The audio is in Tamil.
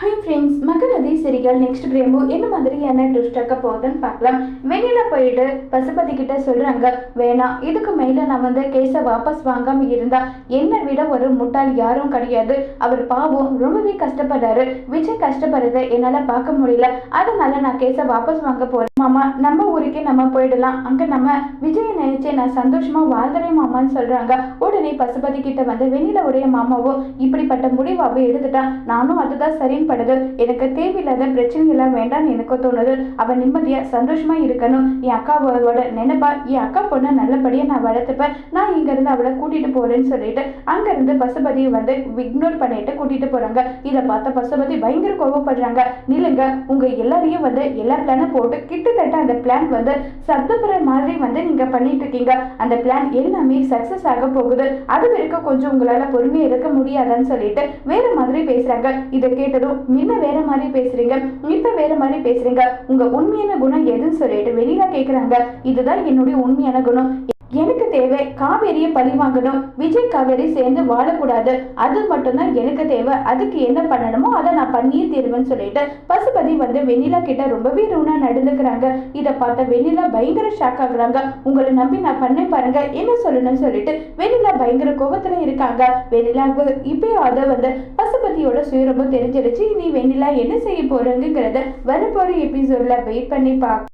ஹை ஃப்ரெண்ட்ஸ் மகநதி சிரிகள் நெக்ஸ்ட் பிரேமோ என்ன மாதிரியான ட்விஸ்ட் போகுதுன்னு பார்க்கலாம். வெளியில் போயிட்டு பசுபதி கிட்ட சொல்கிறாங்க வேணாம் இதுக்கு மேலே நான் வந்து கேஸை வாபஸ் வாங்காம இருந்தா என்னை விட ஒரு முட்டாள் யாரும் கிடையாது. அவர் பாவம் ரொம்பவே கஷ்டப்படுறாரு. விஜய் கஷ்டப்படுறத என்னால் பார்க்க முடியல. அதனால நான் கேஸை வாபஸ் வாங்க போகிறேன் மாமா நம்ம ஊருக்கே நம்ம போயிடலாம். அங்கே நம்ம விஜயை நினைச்சு நான் சந்தோஷமாக வாழ்ந்துறேன் மாமான்னு சொல்கிறாங்க உடனே பசுபதி கிட்ட வந்து வெளியில் உடைய மாமாவும் இப்படிப்பட்ட முடிவாகவே எடுத்துட்டா நானும் அதுதான் சரி படுது எனக்கு தேவையில்லாத பிரச்சனை எல்லாம் வேண்டாம்னு எனக்கு தோணுது. அவள் நிம்மதியா சந்தோஷமா இருக்கணும். என் அக்காவோட நினைப்பா என் அக்கா பொண்ணை நல்லபடியா நான் வளர்த்துப்பேன். நான் இங்க இருந்து அவளை கூட்டிட்டு போறேன்னு சொல்லிட்டு அங்க இருந்து பசுபதியை வந்து இக்னோர் பண்ணிட்டு கூட்டிட்டு போறாங்க. இதை பார்த்த பசுபதி பயங்கர கோவப்படுறாங்க. நில்லுங்க உங்க எல்லாரையும் வந்து எல்லா பிளானும் போட்டு கிட்டத்தட்ட அந்த பிளான் வந்து சத்தப்புற மாதிரி வந்து நீங்க பண்ணிட்டு இருக்கீங்க. அந்த பிளான் எல்லாமே சக்சஸ் ஆக போகுது. அது வரைக்கும் கொஞ்சம் உங்களால பொறுமையா இருக்க முடியாதான்னு சொல்லிட்டு வேற மாதிரி பேசுறாங்க. இதை கேட்டதும் முன்ன வேற மாதிரி பேசுறீங்க. இப்ப வேற மாதிரி பேசுறீங்க. உங்க உண்மையான குணம் எதுன்னு சொல்லிட்டு வெளியில கேக்குறாங்க. இதுதான் என்னுடைய உண்மையான குணம். எனக்கு தேவை. காவேரியை பழி வாங்கணும். விஜய் காவேரி சேர்ந்து வாழக்கூடாது. அது மட்டும்தான் எனக்கு தேவை. அதுக்கு என்ன பண்ணணுமோ அதை நான் பண்ணியே தீருவேன்னு சொல்லிட்டு பசுபதி வந்து வெண்ணிலா கிட்ட ரொம்பவே ரூனா நடந்துக்கிறாங்க. இதை பார்த்த வெண்ணிலா பயங்கர ஷாக் ஆகுறாங்க. உங்களை நம்பி நான் பண்ணேன் பாருங்க. என்ன சொல்லணும்னு சொல்லிட்டு வெண்ணிலா பயங்கர கோபத்துல இருக்காங்க. வெண்ணிலாவுக்கு இப்பயாவது வந்து பசுபதியோட சுயரூபம் தெரிஞ்சிருச்சு. இனி வெண்ணிலா என்ன செய்ய போறாங்கிறத வரப்போற எபிசோட்ல வெயிட் பண்ணி பார்க்க